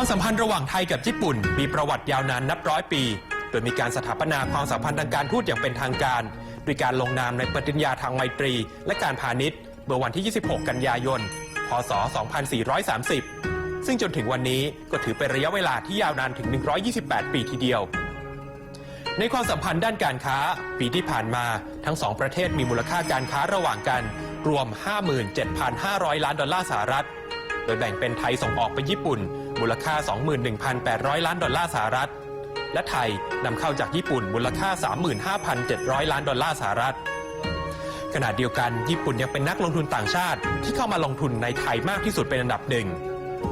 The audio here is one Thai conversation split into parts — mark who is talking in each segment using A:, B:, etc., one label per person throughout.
A: ความสัมพันธ์ระหว่างไทยกับญี่ปุ่น มีประวัติยาวนานนับร้อยปี โดยมีการสถาปนาความสัมพันธ์ทางการทูตอย่างเป็นทางการด้วยการลงนามในปฏิญญาทางไมตรี และการพาณิชย์เมื่อวันที่ 26 กันยายน พศ 2430 ซึ่งจนถึงวันนี้ก็ถือเป็นระยะเวลาที่ยาวนานถึง 128 ปีทีเดียว ในความสัมพันธ์ด้านการค้า ปีที่ผ่านมาทั้งสองประเทศมีมูลค่าการค้าระหว่างกัน รวม 57,500 ล้านดอลลาร์สหรัฐ โดยแบ่งเป็นไทยส่งออกไปญี่ปุ่น มูลค่า 21,800 ล้านดอลลาร์สหรัฐ และไทยนำเข้าจากญี่ปุ่นมูลค่า 35,700 ล้านดอลลาร์สหรัฐขณะเดียวกันญี่ปุ่นยังเป็นนักลงทุนต่างชาติ ที่เข้ามาลงทุนในไทยมากที่สุดเป็นอันดับหนึ่ง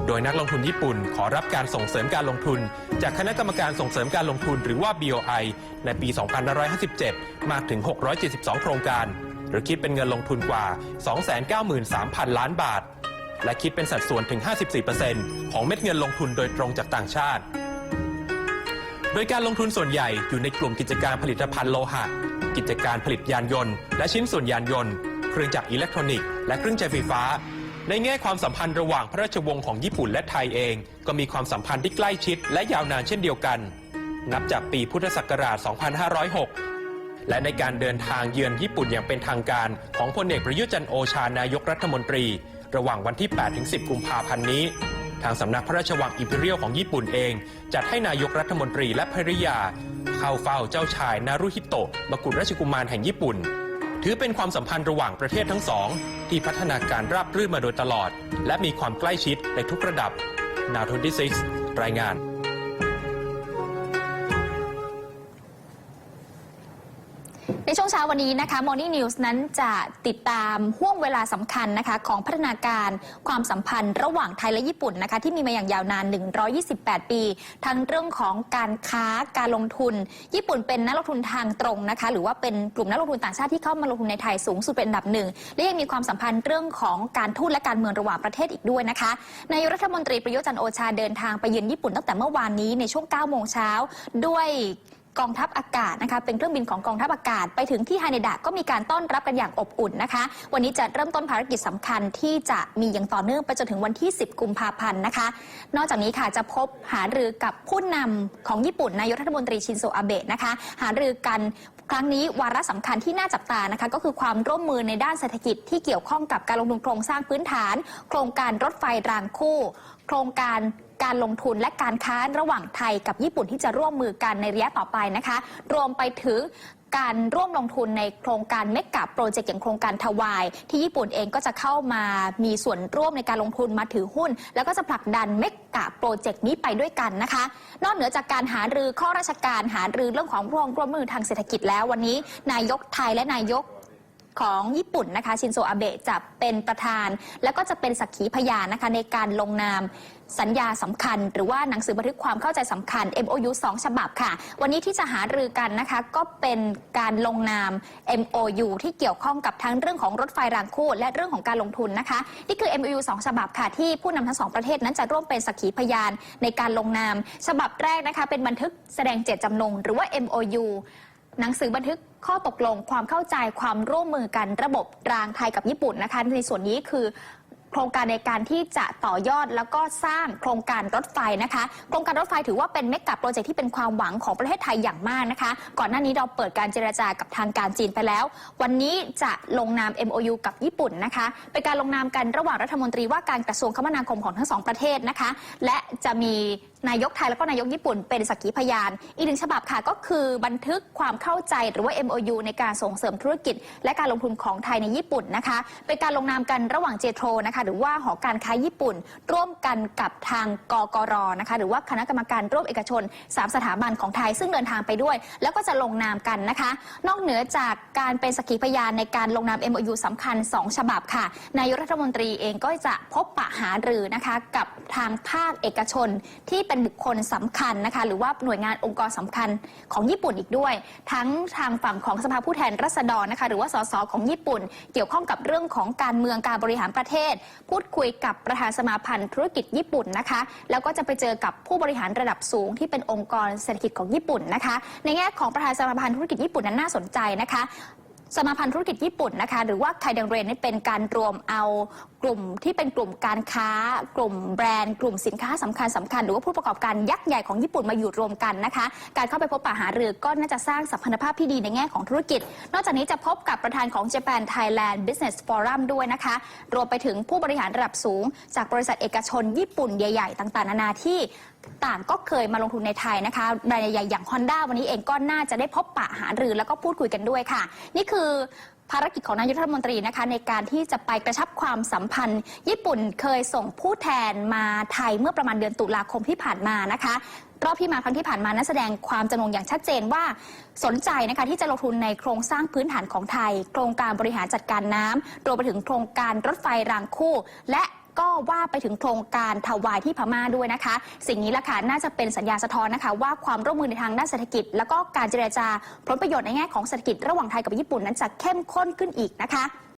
A: โดยนักลงทุนญี่ปุ่นขอรับการส่งเสริมการลงทุน จากคณะกรรมการส่งเสริมการลงทุนหรือว่า BOI ในปี 2557 มากถึง 672 โครงการ หรือคิดเป็นเงินลงทุนกว่า 293,000 ล้านบาท และคิดเป็นสัดส่วนถึง 54%ของเม็ดเงินลงทุนโดยตรงจากต่างชาติ โดยการลงทุนส่วนใหญ่อยู่ในกลุ่มกิจการผลิตภัณฑ์โลหะ กิจการผลิตยานยนต์ และชิ้นส่วนยานยนต์ เครื่องจักรอิเล็กทรอนิกส์ และเครื่องใช้ไฟฟ้า ในแง่ความสัมพันธ์ระหว่างพระราชวงศ์ของญี่ปุ่นและไทยเอง ก็มีความสัมพันธ์ที่ใกล้ชิดและยาวนานเช่นเดียวกัน นับจากปีพุทธศักราช 2506และในการเดินทางเยือนญี่ปุ่นอย่างเป็นทางการของพลเอกประยุจันโอชานายกรัฐมนตรี ระหว่างวันที่8-10 กุมภาพันธ์นี้ ทางสำนักพระราชวังอิมพีเรียลของญี่ปุ่นเอง จัดให้นายกรัฐมนตรีและภริยา เข้าเฝ้าเจ้าชายนารุฮิโตะมกุฎราชกุมารแห่งญี่ปุ่น ถือเป็นความสัมพันธ์ระหว่างประเทศทั้งสอง ที่พัฒนาการราบรื่นมาโดยตลอด และมีความใกล้ชิดในทุกระดับนาท26รายงาน
B: ในช่วงเช้าวันนี้นะคะ Morning News นั้นจะติดตามห่วงเวลาสำคัญนะคะของพัฒนาการความสัมพันธ์ระหว่างไทยและญี่ปุ่นนะคะที่มีมาอย่างยาวนาน 128 ปี ทั้งเรื่องของการค้าการลงทุน ญี่ปุ่นเป็นนักลงทุนทางตรงนะคะหรือว่าเป็นกลุ่มนักลงทุนต่างชาติที่เข้ามาลงทุนในไทยสูงสุดเป็นอันดับหนึ่งและยังมีความสัมพันธ์เรื่องของการทูตและการเมืองระหว่างประเทศอีกด้วยนะคะนายรัฐมนตรีประยุจันโอชาเดินทางไปเยือนญี่ปุ่นตั้งแต่เมื่อวานนี้ในช่วง9โมงเช้าด้วย กองทัพอากาศนะคะ เป็นเครื่องบินของกองทัพอากาศ ไปถึงที่ฮาเนดะก็มีการต้อนรับกันอย่างอบอุ่นนะคะ วันนี้จะเริ่มต้นภารกิจสำคัญที่จะมีอย่างต่อเนื่องไปจนถึงวันที่ 10 กุมภาพันธ์นะคะ นอกจากนี้ค่ะจะพบหารือกับผู้นำของญี่ปุ่นนายกรัฐมนตรีชินโซอาเบะนะคะ หารือกัน ครั้งนี้วาระสำคัญที่น่าจับตานะคะก็คือความร่วมมือในด้านเศรษฐกิจที่เกี่ยวข้องกับการลงทุนโครงสร้างพื้นฐาน โครงการรถไฟรางคู่ โครงการการลงทุนและการค้าระหว่างไทยกับญี่ปุ่นที่จะร่วมมือกันในระยะต่อไปนะคะ รวมไปถึง การร่วมลงทุนในโครงการเมกะโปรเจกต์อย่างโครงการทวาย ที่ญี่ปุ่นเองก็จะเข้ามามีส่วนร่วมในการลงทุนมาถือหุ้น แล้วก็จะผลักดันเมกะโปรเจกต์นี้ไปด้วยกันนะคะ นอกเหนือจากการหารือข้อราชการหารือเรื่องของร่วมร่วมมือทางเศรษฐกิจแล้ววันนี้ นายกไทยและนายก ของญี่ปุ่นนะคะชินโซอาเบะจะเป็นประธาน แล้วก็จะเป็นสักขีพยานนะคะในการลงนามสัญญาสำคัญ หรือว่าหนังสือบันทึกความเข้าใจสำคัญ MOU 2 ฉบับค่ะ วันนี้ที่จะหารือกันนะคะก็เป็นการลงนาม MOU ที่เกี่ยวข้องกับทั้งเรื่องของรถไฟรางคู่ และเรื่องของการลงทุนนะคะนี่คือ MOU 2 ฉบับค่ะ ที่ผู้นำทั้งสองประเทศนั้นจะร่วมเป็นสักขีพยานในการลงนาม ฉบับแรกนะคะเป็นบันทึกแสดงเจตจำนงหรือว่า MOU หนังสือบันทึก ข้อตกลงความเข้าใจความร่วมมือกันระบบรางไทยกับญี่ปุ่นนะคะ ในส่วนนี้คือ ครงการในการที่จะต่อยอดแล้วก็สร้างโครงการรถไฟนะคะ โครงการรถไฟถือว่าเป็นเมกะโปรเจกต์ที่เป็นความหวังของประเทศไทยอย่างมากนะคะ ก่อนหน้านี้เราเปิดการเจรจากับทางการจีนไปแล้ว วันนี้จะลงนาม MOU กับญี่ปุ่นนะคะ เป็นการลงนามกันระหว่างรัฐมนตรีว่าการกระทรวงคมนาคมของทั้งสองประเทศนะคะ และจะมีนายกไทยแล้วก็นายกญี่ปุ่นเป็นสักขีพยาน อีกหนึ่งฉบับค่ะก็คือบันทึกความเข้าใจหรือว่า MOU ในการส่งเสริมธุรกิจ และการลงทุนของไทยในญี่ปุ่นนะคะ เป็นการลงนามกันระหว่างเจโทรนะคะหรือว่าหอการค้าญี่ปุ่น ร่วมกันกับทางกกรนะคะหรือว่าคณะกรรมการร่วมเอกชน 3 สถาบันของไทยซึ่งเดินทางไปด้วย แล้วก็จะลงนามกันนะคะ นอกเหนือจากการเป็นสักขีพยานในการลงนาม MOU สำคัญ 2 ฉบับค่ะนายกรัฐมนตรีเองก็จะพบปะหารือนะคะกับทางภาคเอกชนที่เป็นบุคคลสำคัญนะคะหรือว่าหน่วยงานองค์กรสำคัญของญี่ปุ่นอีกด้วย ทั้งทางฝั่งของสภาผู้แทนราษฎรนะคะหรือว่าสสของญี่ปุ่น เกี่ยวข้องกับเรื่องของการเมืองการบริหารประเทศพูดคุยกับประธานสมาพันธ์ธุรกิจญี่ปุ่นนะคะ แล้วก็จะไปเจอกับผู้บริหารระดับสูงที่เป็นองค์กรเศรษฐกิจของญี่ปุ่นนะคะ ในแง่ของประธานสมาพันธ์ธุรกิจญี่ปุ่นนั้นน่าสนใจนะคะ สมาพันธ์ธุรกิจญี่ปุ่นนะคะ หรือว่าไคเดงเรนนี่เป็นการรวมเอากลุ่มที่เป็นกลุ่มการค้า กลุ่มแบรนด์ กลุ่มสินค้าสำคัญสำคัญหรือว่าผู้ประกอบการยักษ์ใหญ่ของญี่ปุ่นมาอยู่รวมกันนะคะ การเข้าไปพบปะหารือก็น่าจะสร้างสัมพันธภาพที่ดีในแง่ของธุรกิจ นอกจากนี้จะพบกับประธานของ Japan Thailand Business Forum ด้วยนะคะ รวมไปถึงผู้บริหารระดับสูง จากบริษัทเอกชนญี่ปุ่นใหญ่ ๆ ต่างๆ นานาที่ต่างก็เคยมาลงทุนในไทยนะคะแบรนด์ใหญ่ๆอย่าง Honda วันนี้เองก็น่าจะได้พบปะหารือแล้วก็พูดคุยกันด้วยค่ะนี่คือือภารกิจของนายกรัฐมนตรีนะคะในการที่จะไปกระชับความสัมพันธ์ ญี่ปุ่นเคยส่งผู้แทนมาไทยเมื่อประมาณเดือนตุลาคมที่ผ่านมานะคะรอบที่มาครั้งที่ผ่านมานั้นแสดงความจำนงอย่างชัดเจนว่าสนใจนะคะที่จะลงทุนในโครงสร้างพื้นฐานของไทย โครงการบริหารจัดการน้ำรวมไปถึงโครงการรถไฟรางคู่ และ ก็ว่าไปถึงโครงการทวายที่พม่าด้วยนะคะ สิ่งนี้ละค่ะน่าจะเป็นสัญญาสะท้อนนะคะ ว่าความร่วมมือในทางด้านเศรษฐกิจ แล้วก็การเจรจาผลประโยชน์ในแง่ของเศรษฐกิจระหว่างไทยกับญี่ปุ่นนั้นจะเข้มข้นขึ้นอีกนะคะ